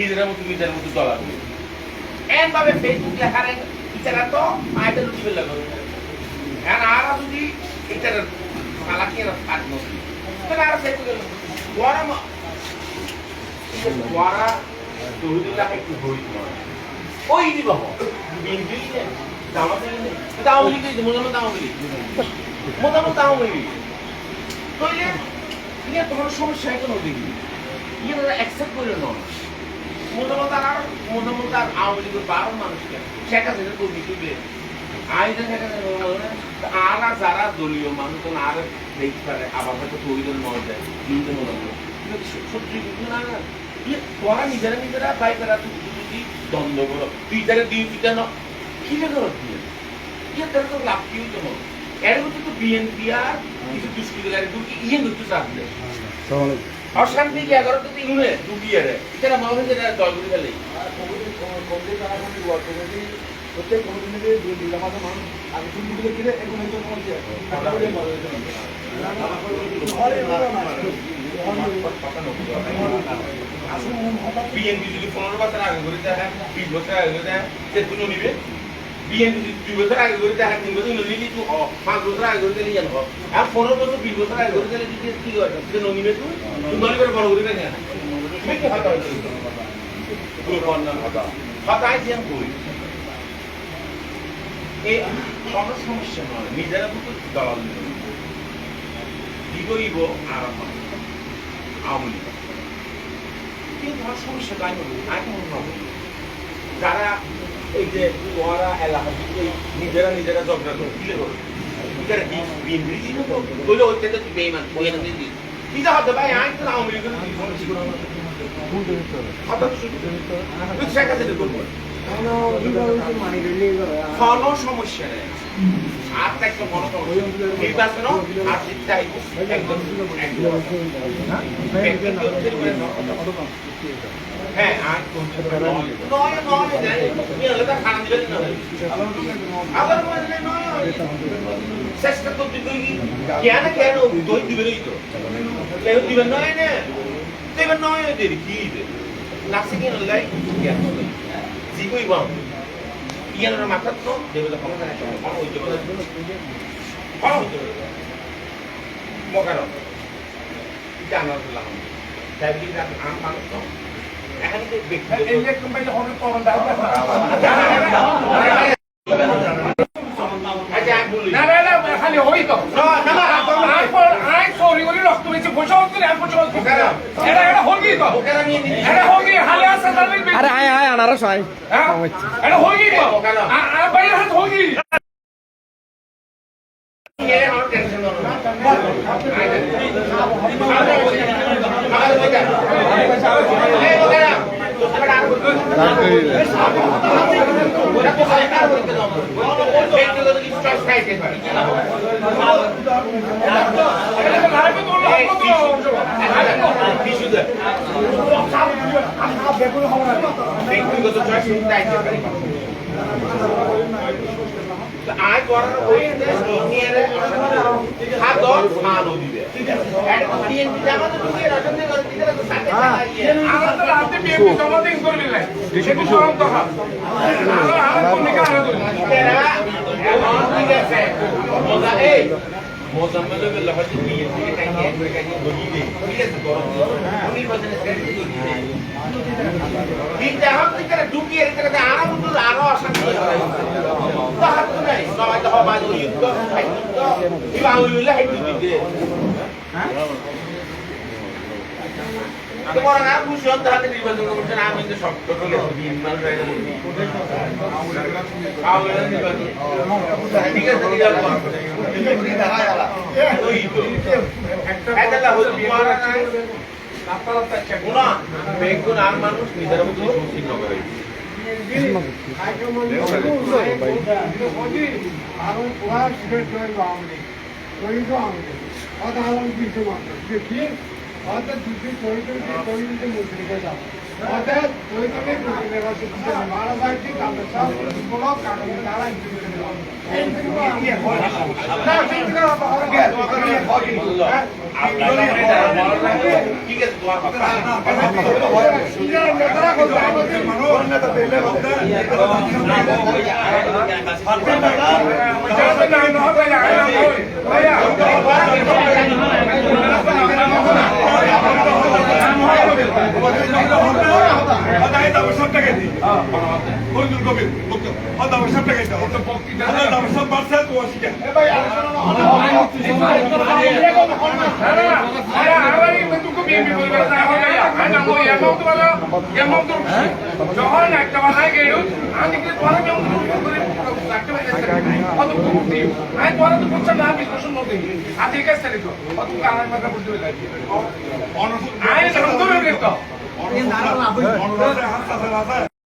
নিজেরা মতো নিজের মতো দলা করি। এমনভাবে ফেসবুক লেখারে ইচ্ছারা তো আয়টা লুটি ফেললে এখন আর যদি ইচ্ছারা ফালাকি আর ফাট নদী তাহলে আর ফেসবুক গরম ওয়ারা দৌড়িল্লাহ একটু হই ওই দিব ইয়ে তোমার সমস্যা এখন দেখি। ইয়ে অ্যাকসেপ্ট করে নয় মোটামুটি আর মোটামুটি আর মানুষকে শেখ হাসিনা যারা দলীয় মানুষ আর দেখতে আবার হয়তো প্রয়োজন যায় হিন্দু মনে হয় সত্যি না না। তোরা নিজেরা নিজেরা পাই তারা তুই যদি দ্বন্দ্ব করো, তুই তারা দিই তুই কেন কি যে করো তুই ইয়ে লাভ কি হইতো না এর মধ্যে তো বিএনপি আর কিছু দুষ্কৃতকারী দুটি ইয়ে নতুন চাপলে অশান্তি কি এগারো তো ইউনে ডুবিয়ে রে এটা মনে হয় যে দল করে ফেলে প্রত্যেক কমিটিতে দুই দিন মানুষ আগে তিন দিকে কিনে এখন একজন বিএনপি যদি পনেরো বছর আগে করে দেয় বিশ বছর আগে করে দেয় সে তুলো নিবে। বিএনপি দুই বছর আগে করে দেয় তিন বছর নিলি তুই পাঁচ বছর আগে বছর বিশ কি হয় তুই করে না তুমি সমস্যা নয় নিজেরা তো দিব ইব আরাম আওয়ামী লীগ কিন্তু সমস্যা তাই আমি যারা এই যে ওরা এলাকা এই নিজেরা নিজেরা ঝগড়া করে দিলে তুই শেখ হাসিনা কোনো সমস্যা নেই। আর একটা বড় সমস্যা। আর শিক্ষা একদম। হ্যাঁ আর নয় নয় জানি কি খারাপ দিবেন না আবার নয়। চেষ্টা করতে তুই কেন কেন? দই দিবেন তো। কেউ দিবেন নয় না? দিবেন নয় দেরি কি নাসি কেন লাই কেন জিগুই বাম ইয়ানোর মাথা তো দেবে তো ক্ষমতা নাই ক্ষমতা হইতে পারে ক্ষমতা হইতে পারে মকার জানার দিলাম তাই কি আম মানুষ তো এখানে যে ব্যক্তি আচ্ছা আমি বলি না না না খালি হই তো না না আই পর আই সরি করি রক্ত বেশি পয়সা হচ্ছে না পয়সা হচ্ছে আরে আয় আয় আনারস আয়। হ্যাঁ? ব্যক্তিগত চয়েস আয় করার ওই নিয়ে হাত খানো দিবে ঠিক আছে মজা এই মোজাম্মেল বিল্লাহ হচ্ছে বিএনপি কে কাইয়ে করে কাইয়ে গড়িয়ে দেয় ঠিক আছে গরম উনি বলেন সেটা গড়িয়ে দেয় কিন্তু এখন থেকে ঢুকিয়ে রেখে আরও কিন্তু আরও অশান্তি হয় তাহার নাই সবাই তো ইবা দিতে হাতে নির্বাচন কমিশন আমি কিন্তু সব টোটাল বিন মান হয়ে বেগুন আর মানুষ নিজের মধ্যে সুচিহ্ন করে আরও জয়িত আওয়ামী লীগ কথা আওয়ামী লীগ মাত্র। অর্থাৎ দুটি জয়িত জয়িত মন্ত্রীকে যাব সব কোনো কারণে তারা ইন্টারভিউ দিতে পারবে। না, ঠিক না, হবে কি? হ্যাঁ? ঠিক আছে তোমার কথা ইন্ডিয়ার নেতারা বলছে, আমাদের যাদের নাম না হবে, আগে নাম হবে। ভাইয়া, হবে ভাইয়া। আর নাম ওই amount বলো, amount তো- যখন একটা বানায় গেল, আমি কিন্তু তোমার আমি অন্তত ফোন করে রাখতে পারি না। অত খুব দিও। আমি তোমার তো বুঝছাম না, বিশ্লেষণ মধ্যে। আর ঠিক আছে তো, অত কানায় মাথা বুঝতে পারি। আমি ধরুন তো